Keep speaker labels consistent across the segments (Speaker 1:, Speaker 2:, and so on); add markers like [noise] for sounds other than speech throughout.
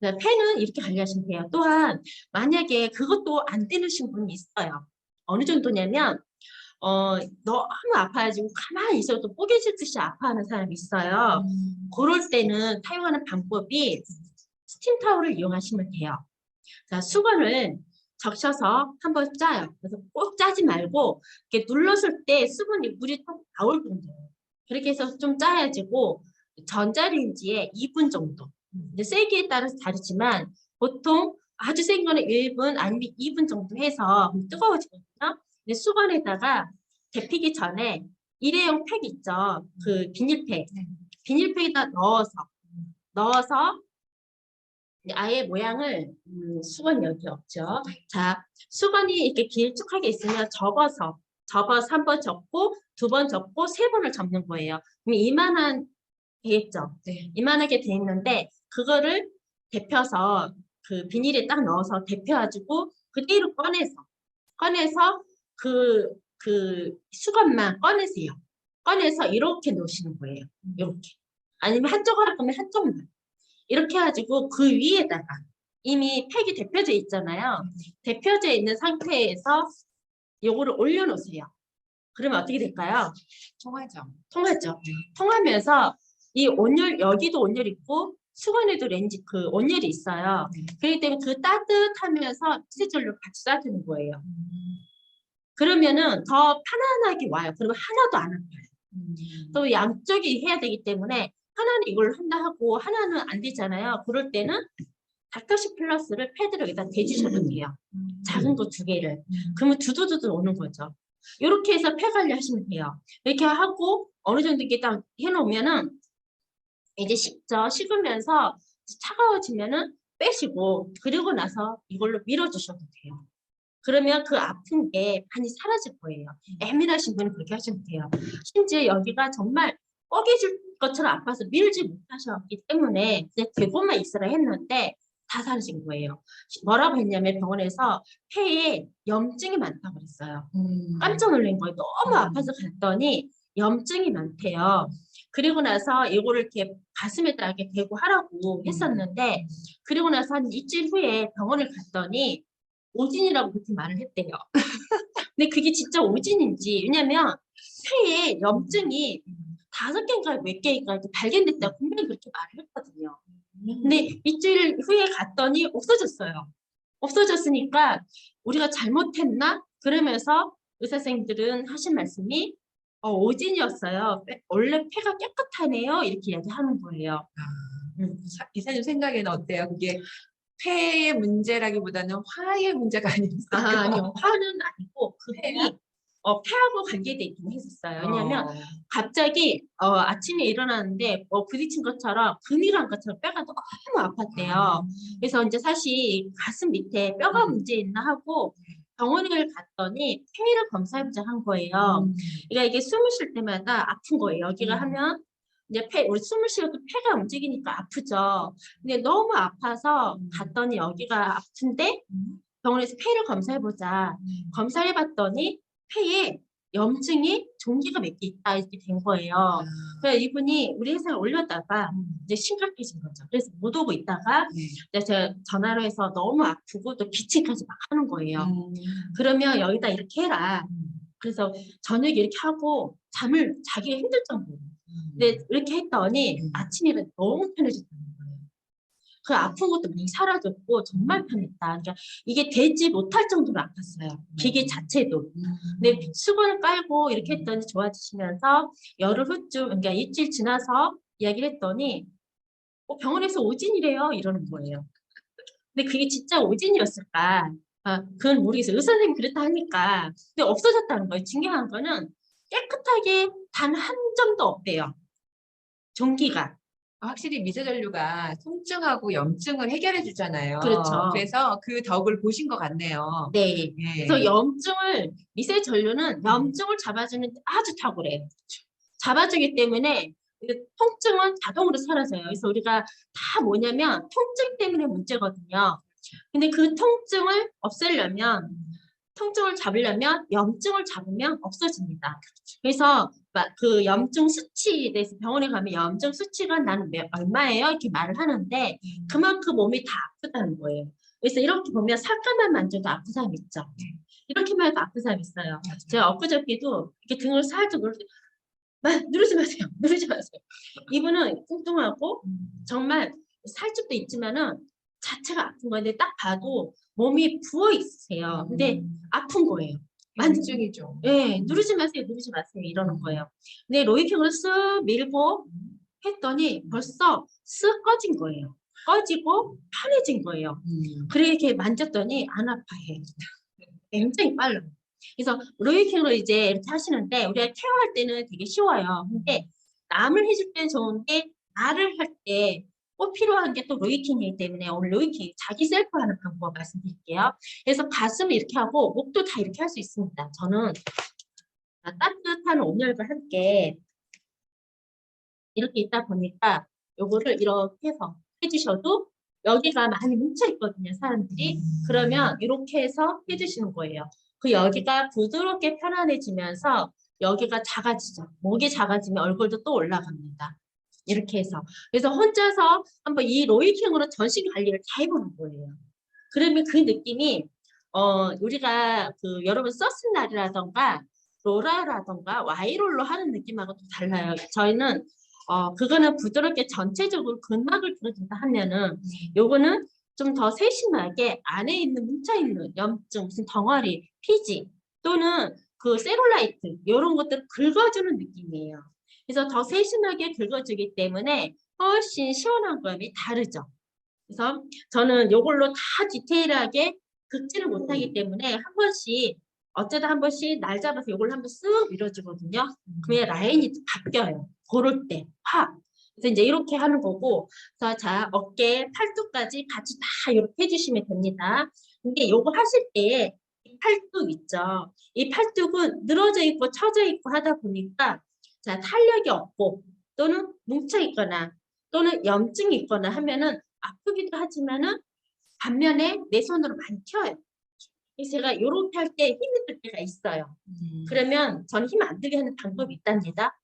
Speaker 1: 네, 폐는 이렇게 관리하시면 돼요. 또한 만약에 그것도 안 되는 분이 있어요. 어느 정도냐면 어, 너무 아파가지고 가만히 있어도 뽀개질 듯이 아파하는 사람이 있어요.
Speaker 2: 음.
Speaker 1: 그럴 때는 사용하는 방법이 스팀 타올을 이용하시면 돼요. 자, 수건을 적셔서 한번 짜요. 그래서 꼭 짜지 말고 이렇게 눌렀을 때 수분이 물이 좀 나올 정도예요. 그렇게 해서 좀 짜야지고 전자레인지에 2분 정도. 세기에 따라서 다르지만 보통 아주 센 거는 1분 아니면 2분 정도 해서 뜨거워지거든요. 근데 수건에다가 데피기 전에 일회용 팩 있죠. 그 비닐팩.
Speaker 2: 네.
Speaker 1: 비닐팩에다 넣어서 넣어서 아예 모양을 음, 수건 여기 없죠. 자, 수건이 이렇게 길쭉하게 있으면 접어서 접어서 한 번 접고 두 번 접고 세 번을 접는 거예요. 그럼 이만한 되겠죠.
Speaker 2: 네.
Speaker 1: 이만하게 돼 있는데 그거를 데펴서 그 비닐에 딱 넣어서 데펴가지고 그대로 꺼내서 꺼내서 그, 그 수건만 꺼내세요. 꺼내서 이렇게 놓으시는 거예요. 이렇게. 아니면 한쪽 할 거면 한쪽만. 이렇게 해가지고 그 위에다가 이미 팩이 데펴져 있잖아요. 데펴져 있는 상태에서 요거를 올려놓으세요. 그러면 어떻게 될까요?
Speaker 2: 통하죠.
Speaker 1: 통하죠. 통하면서 이 온열 여기도 온열 있고 수건에도 렌즈 그 온열이 있어요.
Speaker 2: 네.
Speaker 1: 그렇기 때문에 그 따뜻하면서 세절로 같이 쏴주는 거예요.
Speaker 2: 음.
Speaker 1: 그러면은 더 편안하게 와요. 그러면 하나도 안 아파요.
Speaker 2: 음.
Speaker 1: 또 양쪽이 해야 되기 때문에 하나는 이걸 한다 하고 하나는 안 되잖아요. 그럴 때는 닥터시 플러스를 패드로 여기다 대주셔도 돼요.
Speaker 2: 음.
Speaker 1: 작은 거 두 개를.
Speaker 2: 음.
Speaker 1: 그러면 두두두두 오는 거죠. 이렇게 해서 폐 관리하시면 돼요. 이렇게 하고 어느 정도 이렇게 딱 해놓으면은 이제 식죠. 식으면서 차가워지면은 빼시고 그리고 나서 이걸로 밀어주셔도 돼요. 그러면 그 아픈 게 많이 사라질 거예요. 예민하신 분은 그렇게 하시면 돼요. 심지어 여기가 정말 뻐개질 것처럼 아파서 밀지 못하셨기 때문에 그냥 대고만 있으라 했는데 다 사라진 거예요. 뭐라고 했냐면 병원에서 폐에 염증이 많다고 그랬어요.
Speaker 2: 음.
Speaker 1: 깜짝 놀란 거예요. 너무
Speaker 2: 음.
Speaker 1: 아파서 갔더니 염증이 많대요. 그리고 나서 이거를 이렇게 가슴에다 이렇게 대고 하라고 했었는데 그리고 나서 한 일주일 후에 병원을 갔더니 오진이라고 그렇게 말을 했대요. [laughs] 근데 그게 진짜 오진인지 왜냐면 폐에 염증이 다섯 개인가 몇 개인가 이렇게 발견됐다고 분명히 그렇게 말을 했거든요. 근데 일주일 후에 갔더니 없어졌어요. 없어졌으니까 우리가 잘못했나? 그러면서 의사 선생님들은 하신 말씀이 어, 오진이었어요. 폐- 원래 폐가 깨끗하네요. 이렇게 이야기하는 거예요. 음.
Speaker 2: 사- 이사님 생각에는 어때요? 그게 폐의 문제라기보다는 화의 문제가 아니었어요.
Speaker 1: 아, 아니요. 화는 아니고 그 폐가 어, 폐하고 관계돼 있긴 했었어요. 왜냐하면
Speaker 2: 어.
Speaker 1: 갑자기 어, 아침에 일어나는데 뭐 부딪힌 것처럼 근이란 것처럼 뼈가 너무 아팠대요. 그래서 이제 사실 가슴 밑에 뼈가
Speaker 2: 음.
Speaker 1: 문제 있나 하고 병원을 갔더니 폐를 검사해보자 한 거예요.
Speaker 2: 음.
Speaker 1: 그러니까 이게 숨을 쉴 때마다 아픈 거예요. 여기가
Speaker 2: 음.
Speaker 1: 하면 이제 폐, 우리 숨을 쉬어도 폐가 움직이니까 아프죠. 근데 너무 아파서
Speaker 2: 음.
Speaker 1: 갔더니 여기가 아픈데
Speaker 2: 음.
Speaker 1: 병원에서 폐를 검사해보자.
Speaker 2: 음.
Speaker 1: 검사해봤더니 폐에 염증이 종기가 몇 개 있다 이렇게 된 거예요.
Speaker 2: 아.
Speaker 1: 그래서 이분이 우리 회사에 올렸다가
Speaker 2: 음.
Speaker 1: 이제 심각해진 거죠. 그래서 못 오고 있다가
Speaker 2: 네.
Speaker 1: 제가 전화로 해서 너무 아프고 또 기침까지 막 하는 거예요.
Speaker 2: 음.
Speaker 1: 그러면 여기다 이렇게 해라.
Speaker 2: 음.
Speaker 1: 그래서 저녁에 이렇게 하고 잠을 자기가 힘들 정도로. 근데 이렇게 했더니
Speaker 2: 음.
Speaker 1: 아침에 너무 편해졌다는 거예요. 그 아픈 것도 많이 사라졌고 정말 편했다. 그러니까 이게 되지 못할 정도로 아팠어요. 기계 자체도.
Speaker 2: 음.
Speaker 1: 근데 수건을 깔고 이렇게 했더니 좋아지시면서 열흘 후쯤, 그러니까 일주일 지나서 이야기를 했더니 어, 병원에서 오진이래요 이러는 거예요. 근데 그게 진짜 오진이었을까? 아, 그건 모르겠어요. 의사 선생님이 그랬다 하니까. 근데 없어졌다는 거예요. 중요한 거는 깨끗하게 단 한 점도 없대요. 종기가.
Speaker 2: 확실히 미세 전류가 통증하고 염증을 해결해 주잖아요.
Speaker 1: 그렇죠.
Speaker 2: 그래서 그 덕을 보신 것 같네요.
Speaker 1: 네.
Speaker 2: 예.
Speaker 1: 그래서 염증을 미세 전류는 염증을 잡아주는 데 아주 탁월해요. 잡아주기 때문에 그 통증은 자동으로 사라져요. 그래서 우리가 다 뭐냐면 통증 때문에 문제거든요. 근데 그 통증을 없애려면 통증을 잡으려면 염증을 잡으면 없어집니다. 그래서 마- 그 염증 수치에 대해서 병원에 가면 염증 수치가 나는 몇- 얼마예요? 이렇게 말을 하는데 그만큼 몸이 다 아프다는 거예요. 그래서 이렇게 보면 살까만 만져도 아픈 사람 있죠. 이렇게만 해도 아픈 사람 있어요. 제가 엊그저께도 이렇게 등을 살짝 누르 마, 누르지 마세요. [laughs] 누르지 마세요. 이분은 뚱뚱하고 정말 살집도 있지만은 자체가 아픈 건데 딱 봐도 몸이 부어 있으세요. 근데 아픈 거예요.
Speaker 2: 만증이죠.
Speaker 1: 예, 누르지 마세요, 누르지 마세요 이러는 거예요. 근데 로이킹을 쓱 밀고 했더니 벌써 쓱 꺼진 거예요. 꺼지고 편해진 거예요. 그래 이렇게 만졌더니 안 아파해. [laughs] 굉장히 빨라요. 그래서 로이킹으로 이제 이렇게 하시는데 우리가 케어할 때는 되게 쉬워요. 근데 남을 해줄 때는 좋은데 나를 할 때 꼭 필요한 게 또 로이킹이기 때문에 오늘 로이킹 자기 셀프 하는 방법 말씀드릴게요. 그래서 가슴을 이렇게 하고 목도 다 이렇게 할 수 있습니다. 저는 아, 따뜻한 온열과 함께 이렇게 있다 보니까 요거를 이렇게 해서 해주셔도 여기가 많이 뭉쳐 있거든요, 사람들이. 그러면 이렇게 해서 해주시는 거예요. 그 여기가 부드럽게 편안해지면서 여기가 작아지죠. 목이 작아지면 얼굴도 또 올라갑니다. 이렇게 해서. 그래서 혼자서 한번 이 로이킹으로 전신 관리를 다 해보는 거예요. 그러면 그 느낌이 어 우리가 그 여러분 서슨 날이라던가 로라라던가 와이롤로 하는 느낌하고 또 달라요. 저희는 어 그거는 부드럽게 전체적으로 근막을 들어준다 하면은 요거는 좀 더 세심하게 안에 있는 뭉쳐있는 염증, 무슨 덩어리, 피지 또는 그 셀룰라이트 이런 것들을 긁어주는 느낌이에요. 그래서 더 세심하게 긁어주기 때문에 훨씬 시원한 감이 다르죠. 그래서 저는 요걸로 다 디테일하게 긁지를 못하기 때문에 한 번씩 어쩌다 한 번씩 날 잡아서 요걸 한번 쓱 밀어주거든요. 그러면 라인이 바뀌어요. 고를 때 확. 그래서 이제 이렇게 하는 거고, 그래서 자 어깨, 팔뚝까지 같이 다 이렇게 해주시면 됩니다. 근데 요거 하실 때이 팔뚝 있죠. 이 팔뚝은 늘어져 있고 처져 있고 하다 보니까 자 탄력이 없고 또는 뭉쳐 있거나 또는 염증이 있거나 하면은 아프기도 하지만은 반면에 내 손으로 많이 켜요. 제가 이렇게 할 때 힘이 들 때가 있어요. 그러면 저는 힘 안 들게 하는 방법이 있답니다.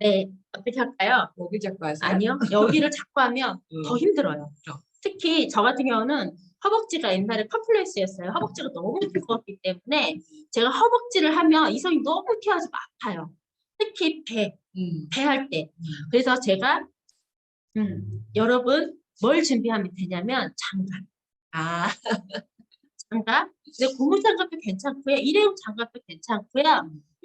Speaker 1: 네, 어떻게 할까요?
Speaker 2: 목을 잡고 하세요.
Speaker 1: 아니요, 여기를 자꾸 하면
Speaker 2: 음.
Speaker 1: 더 힘들어요.
Speaker 2: 그렇죠.
Speaker 1: 특히 저 같은 경우는 허벅지가 옛날에 컴플렉스였어요. 허벅지가 너무 두꺼웠기 때문에 제가 허벅지를 하면 이성이 너무 튀어서 아파요. 특히 배,
Speaker 2: 음.
Speaker 1: 배할 때.
Speaker 2: 음.
Speaker 1: 그래서 제가 음, 여러분 뭘 준비하면 되냐면 장갑.
Speaker 2: 아, [laughs]
Speaker 1: 장갑. 근데 고무 장갑도 괜찮고요. 일회용 장갑도 괜찮고요.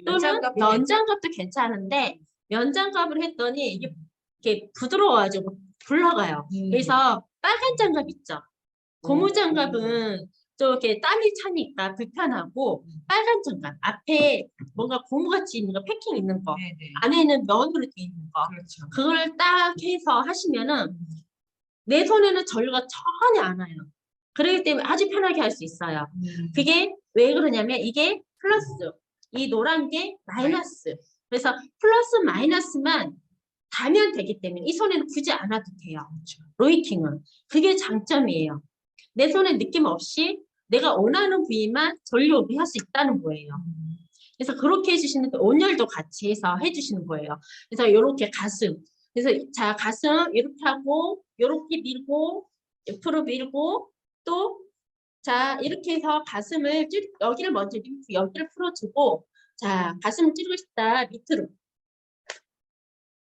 Speaker 1: 또는
Speaker 2: 면장갑이
Speaker 1: 면장갑도 괜찮은데 면장갑을 했더니 이게 부드러워가지고 굴러가요.
Speaker 2: 음.
Speaker 1: 그래서 빨간 장갑 있죠. 고무 장갑은 또 이렇게 땀이 차니까 불편하고
Speaker 2: 음.
Speaker 1: 빨간 장갑 앞에 뭔가 고무같이 있는 거 패킹 있는 거
Speaker 2: 네네.
Speaker 1: 안에는 면으로 돼 있는 거
Speaker 2: 그렇죠.
Speaker 1: 그걸 딱 해서 하시면은 내 손에는 전류가 전혀 안 와요. 그렇기 때문에 아주 편하게 할 수 있어요.
Speaker 2: 음.
Speaker 1: 그게 왜 그러냐면 이게 플러스, 이 노란 게 마이너스. 그래서 플러스 마이너스만 다면 되기 때문에 이 손에는 굳이 안 와도 돼요.
Speaker 2: 그렇죠.
Speaker 1: 로이킹은. 그게 장점이에요. 내 손에 느낌 없이 내가 원하는 부위만 전류를 할수 있다는 거예요.
Speaker 2: 음.
Speaker 1: 그래서 그렇게 해주시는데 온열도 같이 해서 해주시는 거예요. 그래서 이렇게 가슴. 그래서 자 가슴 이렇게 하고 이렇게 밀고 옆으로 밀고 또 자 이렇게 해서 가슴을 찌 여기를 먼저 밀고 여기를 풀어주고 자 가슴을 찌르고 싶다 밑으로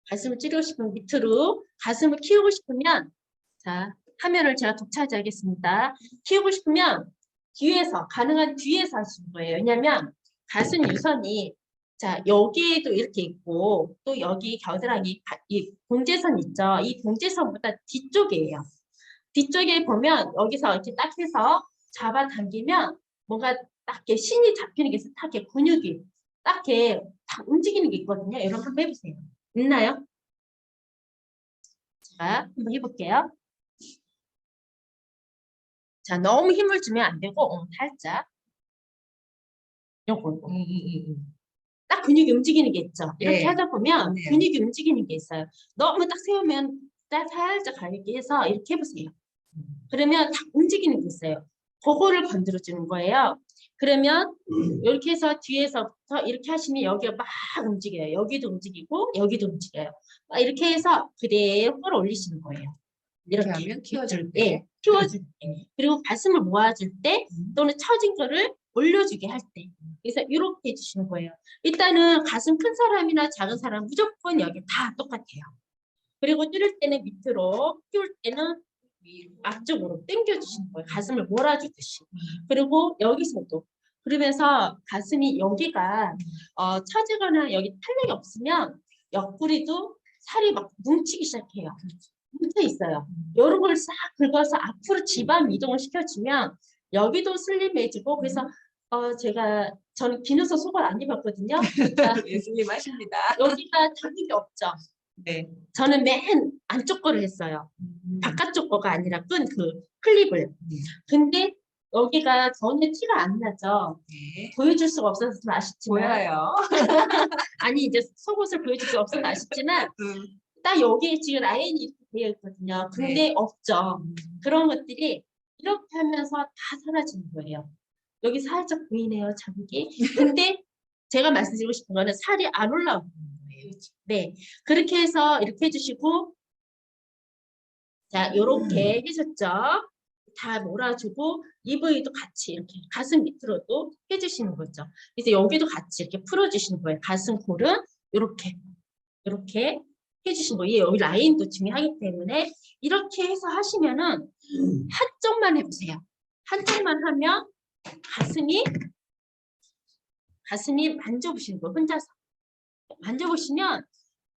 Speaker 1: 가슴을 찌르고 싶으면 밑으로 가슴을 키우고 싶으면 자 화면을 제가 독차지하겠습니다. 키우고 싶으면 뒤에서 가능한 뒤에서 하시는 거예요. 왜냐하면 가슴 유선이 자 여기에도 이렇게 있고 또 여기 겨드랑이 가- 이 봉제선 있죠. 이 봉제선보다 뒤쪽이에요. 뒤쪽에 보면 여기서 이렇게 딱 해서 잡아당기면 뭔가 딱 이렇게 신이 잡히는 게 있어요. 딱 이렇게 근육이 딱 이렇게 딱 움직이는 게 있거든요. 여러분 한번 해보세요. 있나요? 자 한번 해볼게요. 자 너무 힘을 주면 안 되고 어, 살짝 요거 요거.
Speaker 2: 음, 음, 음, 음.
Speaker 1: 딱 근육이 움직이는 게 있죠. 이렇게
Speaker 2: 네.
Speaker 1: 하다 보면
Speaker 2: 네.
Speaker 1: 근육이 움직이는 게 있어요. 너무 딱 세우면 딱 살짝 가볍게 해서 이렇게 해보세요. 그러면 딱 움직이는 게 있어요. 그거를 건드려 주는 거예요. 그러면 이렇게 해서 뒤에서부터 이렇게 하시면 여기가 막 움직여요. 여기도 움직이고 여기도 움직여요. 막 이렇게 해서 그대로 끌어 올리시는 거예요.
Speaker 2: 이렇게
Speaker 1: 이렇게.
Speaker 2: 하면 키워줄 때.
Speaker 1: 예, 키워줄 때. 그리고 가슴을 모아줄 때
Speaker 2: 음.
Speaker 1: 또는 처진 거를 올려주게 할 때. 그래서 이렇게 해주시는 거예요. 일단은 가슴 큰 사람이나 작은 사람 무조건 여기 다 똑같아요. 그리고 줄일 때는 밑으로, 키울 때는. 앞쪽으로 당겨주시는 거예요. 가슴을 몰아주듯이. 그리고 여기서도. 그러면서 가슴이 여기가 어, 처지거나 여기 탄력이 없으면 옆구리도 살이 막 뭉치기 시작해요. 뭉쳐 있어요. 이런 걸 싹 긁어서 앞으로 지방 이동을 시켜주면 여기도 슬림해지고 그래서 어, 제가 저는 비누서 속을 안 입었거든요. [laughs] 자,
Speaker 2: 예수님 하십니다.
Speaker 1: 여기가 자극이 없죠.
Speaker 2: 네.
Speaker 1: 저는 맨 안쪽 거를 했어요.
Speaker 2: 음.
Speaker 1: 바깥쪽 거가 아니라 끈 그 클립을. 근데 여기가 전혀 티가 안 나죠.
Speaker 2: 네.
Speaker 1: 보여줄 수가 없어서 좀 아쉽지만
Speaker 2: 보여요. [laughs]
Speaker 1: 아니 이제 속옷을 보여줄 수 없어서 아쉽지만
Speaker 2: 음.
Speaker 1: 딱 여기 지금 라인이 이렇게 되어 있거든요. 근데 없죠. 그런 것들이 이렇게 하면서 다 사라지는 거예요. 여기 살짝 보이네요, 자국이. 근데 [laughs] 제가 말씀드리고 싶은 거는 살이 안 올라오는 거예요. 네, 그렇게 해서 이렇게 해주시고 자, 이렇게 해줬죠. 다 몰아주고 EV도 같이 이렇게 가슴 밑으로도 해주시는 거죠. 그래서 여기도 같이 이렇게 풀어주시는 거예요. 가슴 골은 이렇게 이렇게 해주시는 거예요. 여기 라인도 중요하기 때문에 이렇게 해서 하시면은 한쪽만 해보세요. 한쪽만 하면 가슴이 가슴이 만져보시는 거예요. 혼자서 만져보시면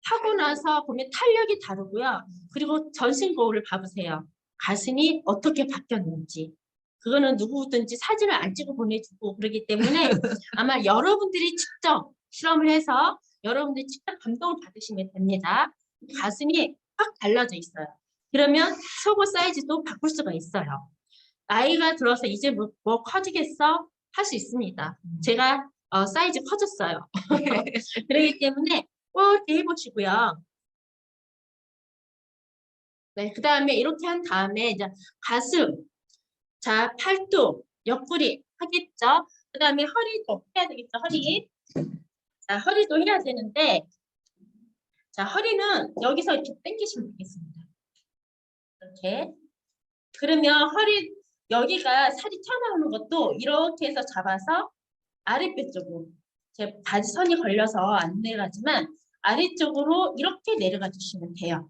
Speaker 1: 하고 나서 보면 탄력이 다르고요. 그리고 전신 거울을 봐보세요. 가슴이 어떻게 바뀌었는지. 그거는 누구든지 사진을 안 찍어 보내주고 그러기 때문에 아마 여러분들이 직접 실험을 해서 여러분들이 직접 감동을 받으시면 됩니다. 가슴이 확 달라져 있어요. 그러면 속옷 사이즈도 바꿀 수가 있어요. 나이가 들어서 이제 뭐, 뭐 커지겠어? 할 수 있습니다. 제가 어, 사이즈 커졌어요. [laughs] [laughs] 그렇기 때문에 꼭 이렇게 해보시고요. 네, 그 다음에 이렇게 한 다음에 이제 가슴, 자 팔뚝, 옆구리 하겠죠. 그 다음에 허리도 해야 되겠죠. 허리. 자 허리도 해야 되는데, 자 허리는 여기서 이렇게 당기시면 되겠습니다. 이렇게. 그러면 허리 여기가 살이 튀어나오는 것도 이렇게 해서 잡아서 아랫배 쪽으로 제 바지 선이 걸려서 안 내려가지만 아래쪽으로 이렇게 내려가 주시면 돼요.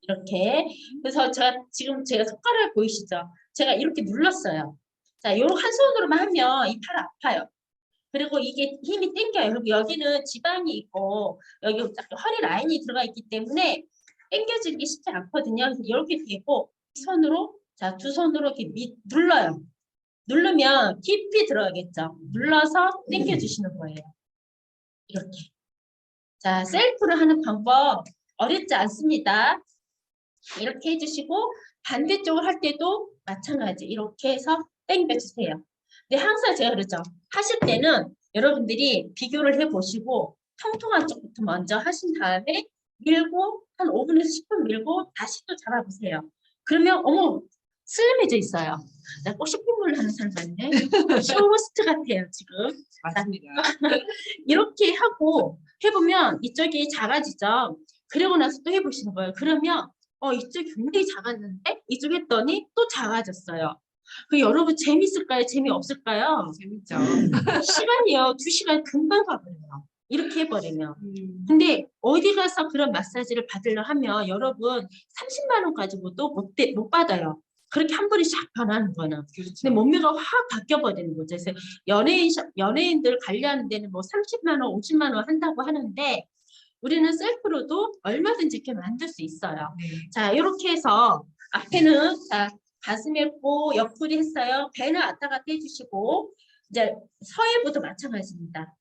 Speaker 1: 이렇게. 그래서 제가 지금 제가 손가락을 보이시죠? 제가 이렇게 눌렀어요. 자, 요렇게 한 손으로만 하면 이 팔 아파요. 그리고 이게 힘이 땡겨요. 그리고 여기는 지방이 있고 여기 딱 허리 라인이 들어가 있기 때문에 당겨지기 쉽지 않거든요. 이렇게 되고 이 손으로 자, 두 손으로 이렇게 밑 눌러요. 누르면 깊이 들어가겠죠. 눌러서 당겨 주시는 거예요. 이렇게. 자, 셀프로 하는 방법 어렵지 않습니다. 이렇게 해주시고 반대쪽을 할 때도 마찬가지 이렇게 해서 당겨 주세요. 근데 항상 제가 그러죠. 하실 때는 여러분들이 비교를 해보시고 통통한 쪽부터 먼저 하신 다음에 밀고 한 5분에서 10분 밀고 다시 또 잡아보세요. 그러면 어머 슬림해져 있어요. 나 꼭 쇼핑몰 하는 사람 같네. 쇼호스트 같아요 지금.
Speaker 2: 맞습니다. [laughs]
Speaker 1: 이렇게 하고 해보면 이쪽이 작아지죠. 그러고 나서 또 해보시는 거예요. 그러면 어 이쪽이 굉장히 작았는데 이쪽 했더니 또 작아졌어요. 그 여러분 재밌을까요? 재미없을까요?
Speaker 2: 재밌죠.
Speaker 1: 시간이요. 두 시간 금방 가버려요. 이렇게 해버리면.
Speaker 2: 음.
Speaker 1: 근데 어디 가서 그런 마사지를 받으려 하면 여러분 30만 원 가지고도 못, 대- 못 받아요. 그렇게 한 번에 샥 변하는 거는.
Speaker 2: 그렇죠.
Speaker 1: 근데 몸매가 확 바뀌어 버리는 거죠. 그래서 연예인 샵- 연예인들 관리하는 데는 뭐 30만 원, 50만 원 한다고 하는데 우리는 셀프로도 얼마든지 이렇게 만들 수 있어요.
Speaker 2: 네.
Speaker 1: 자, 이렇게 해서 앞에는 자 가슴 했고 옆구리 했어요. 배는 왔다 갔다 해주시고 이제 서해부도 마찬가지입니다.